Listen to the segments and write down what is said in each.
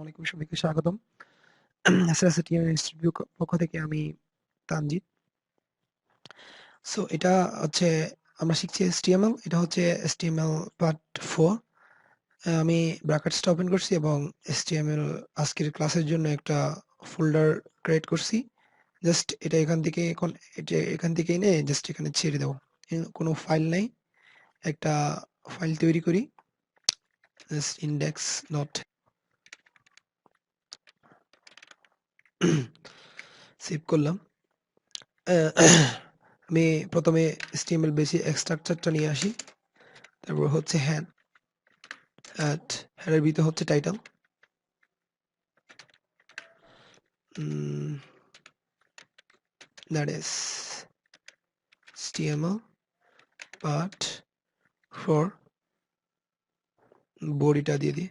আলাইকুম সবাইকে স্বাগতম। এসএসটিএম ইনস্টিটিউট পক্ষ থেকে আমি তানজিৎ সো এটা হচ্ছে আমরা শিখছি HTML এটা হচ্ছে HTML পার্ট 4 আমি ব্র্যাকেটসটা ওপেন করছি এবং HTML আজকের ক্লাসের জন্য একটা ফোল্ডার ক্রিয়েট করছি। জাস্ট এটা এখান থেকে এখন এটা এখান থেকে এনে জাস্ট এখানে ছেড়ে দেবো। কোনো ফাইল নাই। একটা ফাইল তৈরি করি। জাস্ট ইন্ডেক্স ডট সেভ করলাম। আমি প্রথমে HTML বেশি স্ট্রাকচারটা নিয়ে আসি। তারপর হচ্ছে হ্যাড হ্যাড হ্যাডের ভিতরে হচ্ছে title that is part for বডিটা দিয়ে দিই।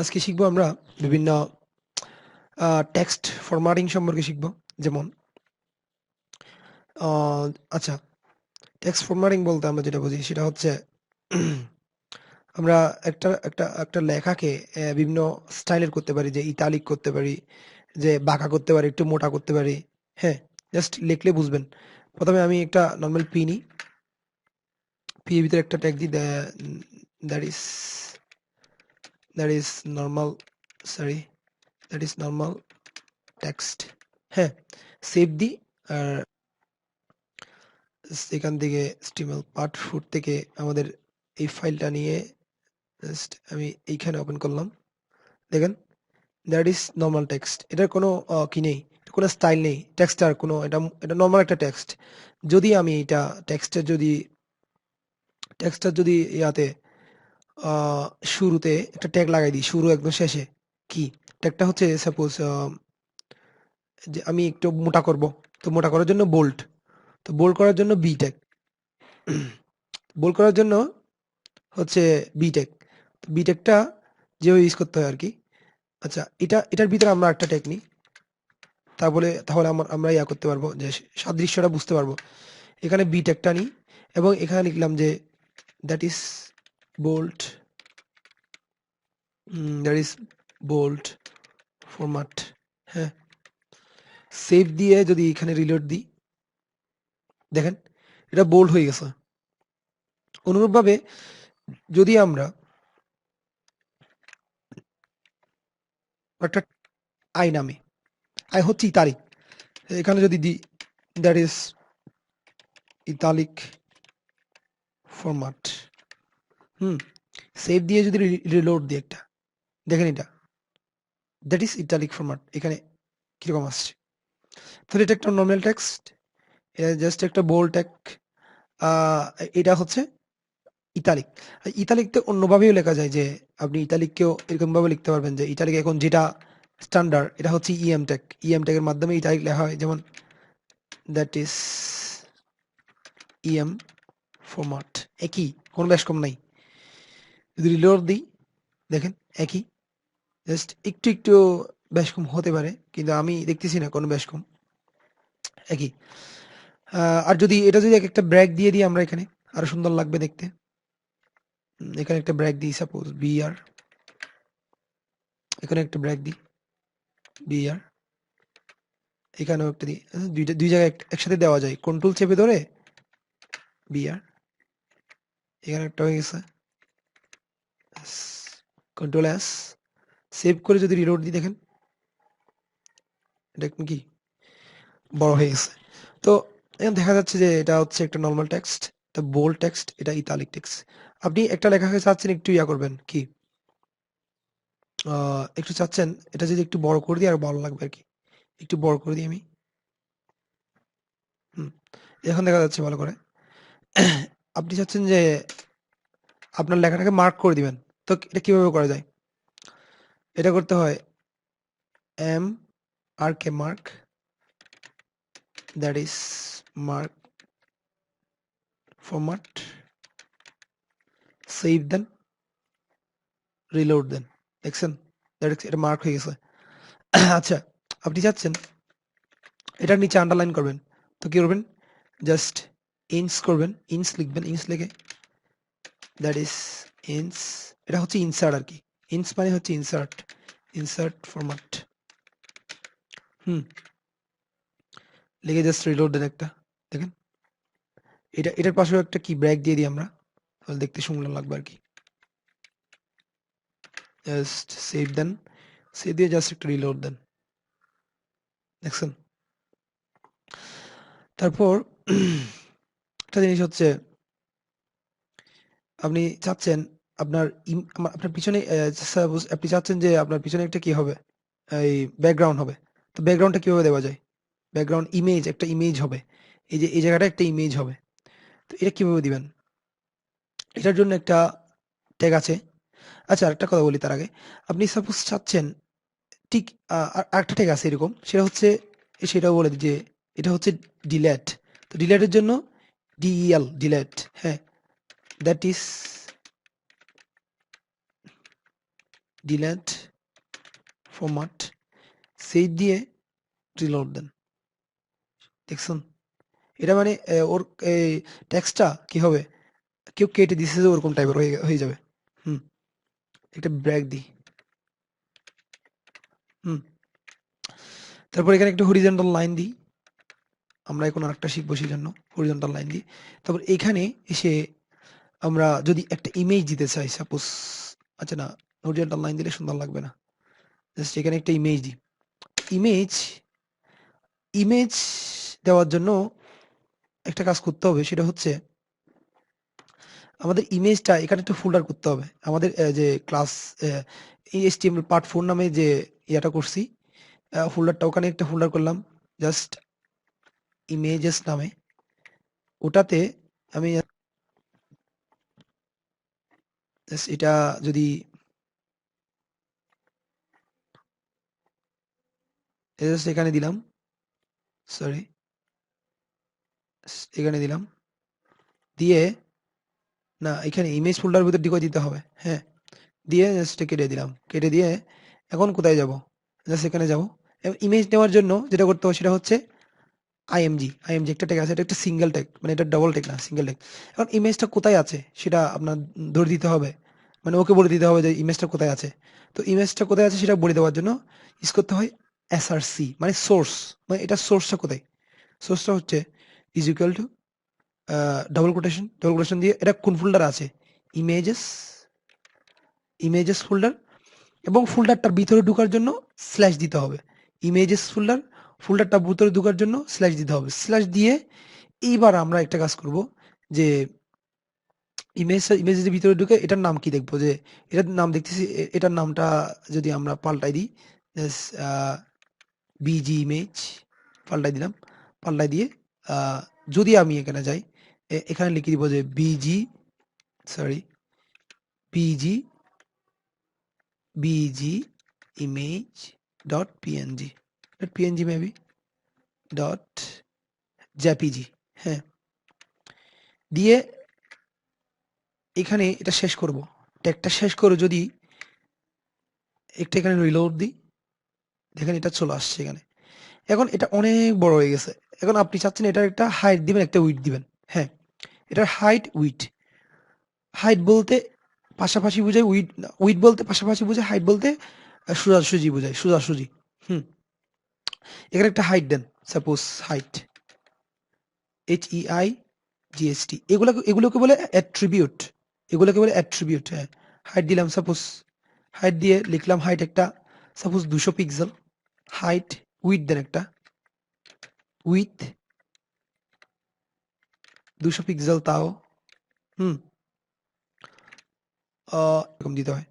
আজকে শিখব আমরা বিভিন্ন টেক্সট ফরম্যাটিং সম্পর্কে শিখব, যেমন আচ্ছা টেক্সট ফরম্যাটিং বলতে আমরা যেটা বুঝি সেটা হচ্ছে, আমরা একটা একটা একটা লেখাকে বিভিন্ন স্টাইলের করতে পারি, যে ইতালিক করতে পারি, যে বাঁকা করতে পারি, একটু মোটা করতে পারি হ্যাঁ জাস্ট লিখলে বুঝবেন। প্রথমে আমি একটা নর্মাল পি নিই পি এর ভিতরে একটা ট্যাগ দিই that is that is normal, sorry. That is normal text. হ্যাঁ সেভ দি আর এখান থেকে স্টিমেল পার্ট ফুট থেকে আমাদের এই ফাইলটা নিয়ে জাস্ট আমি এইখানে ওপেন করলাম। দেখেন দ্যাট ইজ নর্মাল টেক্সট এটার কোনো কি নেই? কোনো স্টাইল নেই। টেক্সটার কোনো, এটা এটা নর্মাল একটা টেক্সট যদি আমি এটা টেক্সটের যদি টেক্সটার যদি ইয়াতে শুরুতে একটা ট্যাগ লাগাই দিই, শুরু একদম শেষে। কি? ট্যাগটা হচ্ছে সাপোজ যে আমি একটু মোটা করব। তো মোটা করার জন্য বোল্ট তো বোল্ড করার জন্য বি ট্যাগ বোল্ড করার জন্য হচ্ছে বি ট্যাগ বি ট্যাগটা যেভাবে ইউজ করতে হয় আর কি আচ্ছা এটা, এটার ভিতরে আমরা একটা ট্যাগ নিই। তাহলে তাহলে আমার, আমরা ইয়া করতে পারব যে সাদৃশ্যটা বুঝতে পারব। এখানে বি ট্যাগটা নিই এবং এখানে লিখলাম যে that is bold. Mm, that is bold format হ্যাঁ। সেভ দিয়ে যদি এখানে রিলোড দিই দেখেন এটা বোল্ড হয়ে গেছে। অনুরূপভাবে যদি আমরা একটা আই নামে আই হচ্ছে ইতালিক। এখানে যদি দিই that is italic format hmm save দিয়ে যদি রিলোড দিই একটা দেখেন এটা? দ্যাট ইজ ইটালিক ফরম্যাট এখানে কীরকম আসছে? তাহলে এটা একটা নর্মাল টেক্সট এটা জাস্ট একটা বোল্ড ট্যাগ এটা হচ্ছে ইতালিক ইতালিকতে অন্যভাবেও লেখা যায় যে আপনি ইতালিককেও এরকমভাবে লিখতে পারবেন যে ইতালিক এখন যেটা স্ট্যান্ডার্ড এটা হচ্ছে ইএম ট্যাগ ইএম ট্যাগের মাধ্যমে ইতালিক লেখা হয়, যেমন দ্যাট ইজ ইএম ফরম্যাট একই, কোনো বেশ কম নাই। যদি রিলোড দিই, দেখেন একই জাস্ট একটু একটু বেশ কম হতে পারে, কিন্তু আমি দেখতেছি না কোনো বেশ কম একই আর যদি এটা যদি এক একটা ব্র্যাক দিয়ে দিই আমরা এখানে, আরও সুন্দর লাগবে দেখতে। এখানে একটা ব্র্যাক দিই সাপোজ বিআর এখানে একটা ব্র্যাক দিই বিআর এখানেও একটা দিই দুইটা, দুই জায়গায় এক- একসাথে দেওয়া যায়। কন্ট্রোল চেপে ধরে বিআর এখানে একটা হয়ে গেছে। কন্ট্রোল এস সেভ করে যদি রিলোড দিই দেখেন। এটা কি? বড় হয়ে গেছে। তো এখন দেখা যাচ্ছে যে এটা হচ্ছে একটা নর্মাল টেক্সট এটা বোল্ড টেক্সট এটা ইতালিক টেক্সট আপনি একটা লেখাকে চাচ্ছেন একটু ইয়া করবেন, কি? একটু চাচ্ছেন, এটা যদি একটু বড় করে দিই, আর ভালো লাগবে আর কি। একটু বড় করে দিই আমি। হুম, এখন দেখা যাচ্ছে ভালো করে। আপনি চাচ্ছেন যে আপনার লেখাটাকে মার্ক করে দিবেন। তো এটা কীভাবে করা যায়? এটা করতে হয় M R K mark that is mark format save then reload দেন দেখছেন? দ্যাট এটা মার্ক হয়ে গেছে। আচ্ছা আপনি চাচ্ছেন, এটার নিচে আন্ডারলাইন করবেন। তো কি করবেন? জাস্ট ইনস করবেন ইনস লিখবেন ইঞ্চ লিখে দ্যাট ইজ ইন্স এটা হচ্ছে ইনসার্ট আর কি। ইন্স মানে হচ্ছে ইনসার্ট ইনসার্ট ফরম্যাট হুম। লিখে জাস্ট রিলোড দেন একটা, দেখেন। এটা, এটার পাশেও একটা কি ব্র্যাক দিয়ে দিই আমরা, তাহলে দেখতে সুন্দর লাগবে আর কি। জাস্ট সেভ দেন সেভ দিয়ে জাস্ট একটা রিলোড দেন। দেখছেন? তারপর একটা জিনিস হচ্ছে, আপনি চাচ্ছেন আপনার ইম- আপনার পিছনে সাপোজ আপনি চাচ্ছেন যে আপনার পিছনে একটা কি হবে? এই ব্যাকগ্রাউন্ড হবে। তো ব্যাকগ্রাউন্ডটা কীভাবে দেওয়া যায়? ব্যাকগ্রাউন্ড ইমেজ একটা ইমেজ হবে। এই যে এই জায়গাটা একটা ইমেজ হবে। তো এটা কীভাবে দিবেন? এটার জন্য একটা ট্যাগ আছে। আচ্ছা আরেকটা কথা বলি তার আগে। আপনি সাপোজ চাচ্ছেন ঠিক আহ, আর আরেকটা ট্যাগ আছে এরকম। সেটা হচ্ছে সেটাও বলে দিই যে এটা হচ্ছে ডিলেট তো ডিলেটের জন্য ডিইএল ডিলেট হ্যাঁ। দ্যাট ইজ ডিলেট ফরম্যাট সেই দিয়ে রিলোড দেন দেখছেন? এটা মানে ওর এই টেক্সটটা কি হবে? কেউ কেটে দিছে যে ওরকম টাইপের হয়ে হয়ে যাবে। হুম। একটা ব্র্যাক দিই হুম। তারপর এখানে একটা হরিজন্টাল লাইন দিই আমরা এখন আরেকটা শিখব সেই জন্য হরিজন্টাল লাইন দিই তারপর এখানে এসে আমরা যদি একটা ইমেজ দিতে চাই সাপোজ আচ্ছা না হরিজন্টাল লাইন দিলে সুন্দর লাগবে না। জাস্ট এখানে একটা ইমেজ দিই। ইমেজ ইমেজ দেওয়ার জন্য একটা কাজ করতে হবে, সেটা হচ্ছে আমাদের ইমেজটা এখানে একটা ফোল্ডার করতে হবে। আমাদের যে ক্লাস এইচটিএমএল পার্ট ফোর নামে যে ইয়াটা করছি ফোল্ডারটা ওখানে একটা ফোল্ডার করলাম জাস্ট ইমেজেস নামে। ওটাতে আমি এটা যদি এখানে দিলাম সরি এখানে দিলাম, দিয়ে, না, এখানে ইমেজ ফোল্ডার ভিতর ডিকো দিতে হবে হ্যাঁ দিয়ে জাস্ট কেটে দিলাম, কেটে দিয়ে এখন কোথায় যাব? জাস্ট এখানে যাব ইমেজ নেওয়ার জন্য যেটা করতে হবে সেটা হচ্ছে আইএমজি আইএমজি একটা ট্যাগ আছে, এটা একটা সিঙ্গেল ট্যাগ মানে এটা ডবল ট্যাগ না সিঙ্গেল ট্যাগ এখন ইমেজটা কোথায় আছে সেটা আপনার ধরে দিতে হবে মানে ওকে বলে দিতে হবে যে ইমেজটা কোথায় আছে, তো ইমেজটা কোথায় আছে সেটা বলে দেওয়ার জন্য ইউজ করতে হয় এসআরসি মানে সোর্স মানে এটা সোর্সটা কোথায়? সোর্সটা হচ্ছে is equal to double quotation double quotation দিয়ে এটা কোন ফোল্ডার আছে? ইমেজেস ইমেজেস ফোল্ডার এবং ফোল্ডারটার ভিতরে ঢোকার জন্য স্ল্যাশ দিতে হবে। ইমেজেস ফোল্ডার ফোল্ডারটা ভিতরে ঢোকার জন্য স্ল্যাশ দিতে হবে। স্ল্যাশ দিয়ে এইবার আমরা একটা কাজ করব যে ইমেজ ইমেজের ভিতরে ঢুকে এটার নাম কি দেখব? যে এটার নাম দেখতেছি এটার নামটা যদি আমরা পাল্টাই দিই বিজি ইমেজ পাল্টাই দিলাম। পাল্টাই দিয়ে যদি আমি এখানে যাই এখানে লিখে দিব যে BG sorry BG BG image dot PNG dot PNG maybe dot JPG হ্যাঁ। দিয়ে এখানে এটা শেষ করব। ট্যাগটা শেষ করে যদি একটা এখানে রিলোড দিই দেখেন এটা চলে আসছে এখানে। এখন এটা অনেক বড় হয়ে গেছে। এখন আপনি চাচ্ছেন এটার একটা হাইট দিবেন, একটা উইট দিবেন। হ্যাঁ এটার হাইট উইট হাইট বলতে পাশাপাশি বোঝায় উইট উইট বলতে পাশাপাশি বোঝায় হাইট বলতে সোজাসুজি বোঝায় সোজাসুজি। হুম, এখানে একটা height then suppose height H E I GST এগুলোকে এগুলোকে বলে অ্যাট্রিবিউট এগুলোকে বলে অ্যাট্রিবিউট হ্যাঁ। হাইট দিলাম সাপোজ হাইট দিয়ে লিখলাম হাইট একটা সাপোজ দুশো পিক্সেল হাইট উইথ দেন একটা। উইথ দুশো পিক্সেল তাও। হুম। এরকম দিতে হয়।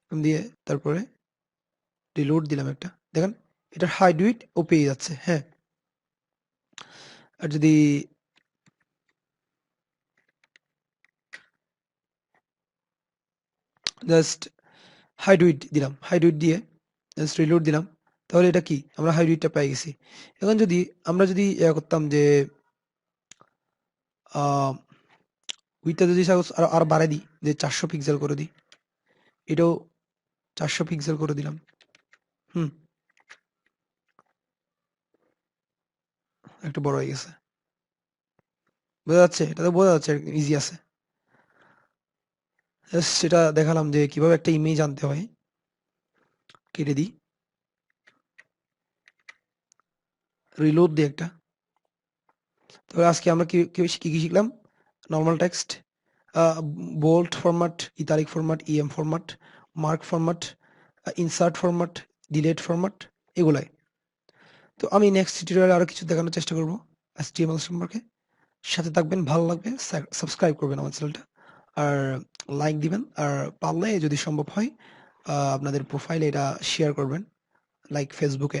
এরকম দিয়ে তারপরে রিলোড দিলাম একটা। দেখেন, এটার হাইট উইথ ও পেয়ে যাচ্ছে হ্যাঁ। আর যদি জাস্ট হাইড উইড দিলাম। হাইড উইড দিয়ে জাস্ট রিলোড দিলাম। তাহলে এটা কি? আমরা হাইড উইডটা পেয়ে গেছি। এখন যদি আমরা যদি ইয়া করতাম যে উইডটা যদি আরও আরও বাড়াই দিই, যে চারশো পিক্সেল করে দিই, এটাও চারশো পিক্সেল করে দিলাম। হুম। একটু বড় হয়ে গেছে। বোঝা যাচ্ছে? এটা তো বোঝা যাচ্ছে ইজি আছে। সেটা দেখালাম যে কীভাবে একটা ইমেজ আনতে হয়। কেটে দিই। রিলোড দিই একটা। তবে আজকে আমরা কি কি শিখলাম? Normal text bold format italic format EM format mark format insert format delete format এগুলাই। তো আমি নেক্সট টিউটোরিয়ালে আরও কিছু দেখানোর চেষ্টা করব এসটিএমএল সম্পর্কে। সাথে থাকবেন, ভালো লাগবে সাবস্ক্রাইব করবেন আমার চ্যানেলটা আর লাইক দিবেন, আর পারলে যদি সম্ভব হয় আপনাদের প্রোফাইলে এটা শেয়ার করবেন লাইক ফেসবুকে